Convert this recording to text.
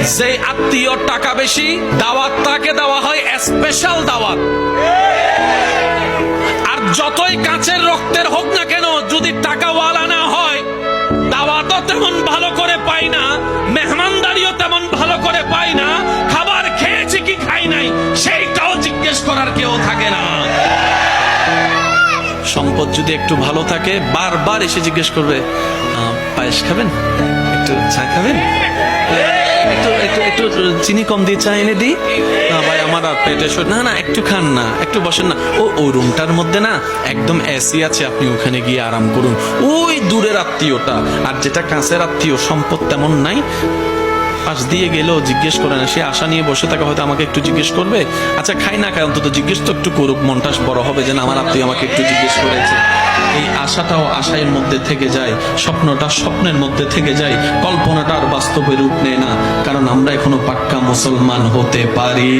যে আত্মীয় টাকা বেশি, দাওয়াত তাকে দেওয়া হয় স্পেশাল দাওয়াত। আর যতই কাছের রক্তের হোক না কেন, যদি টাকাওয়ালা না হয়, দাওয়াতও তেমন ভালো করে পাই না, মেহমানদারিও তেমন ভালো করে পাই না, খাবার খেয়েছি কি খাই নাই, সেইটাও জিজ্ঞেস করার কেউ থাকে না। সম্পদ যদি একটু ভালো থাকে, বারবার এসে জিজ্ঞেস করবে পায়েস খাবেন? একটু চা খাবেন? চিনি কম দিয়ে চা এনে দিই। না ভাই, আমার পেটে না না, একটু খান না, একটু বসেন না। ও ওই রুমটার মধ্যে না একদম এসি আছে, আপনি ওখানে গিয়ে আরাম করুন। ওই দূরের আত্মীয়টা, আর যেটা আত্মীয়, সম্পদ তেমন নাই। পাশ দিয়ে গেলেও জিজ্ঞেস করে না, সে আশা নিয়ে বসে থাকে, হয়তো আমাকে একটু জিজ্ঞেস করবে। আচ্ছা খাই না খাই, অন্তত জিজ্ঞেস তো একটু করুক, মনটা বড় হবে যে না, আমার আত্মীয় আমাকে একটু জিজ্ঞেস করেছে। এই আশাটাও আশায়ের মধ্যে থেকে যায়, স্বপ্নটা স্বপ্নের মধ্যে থেকে যায়, কল্পনাটা আর বাস্তবে রূপ নেয় না। আমরা এখনও পাক্কা মুসলমান হতে পারি।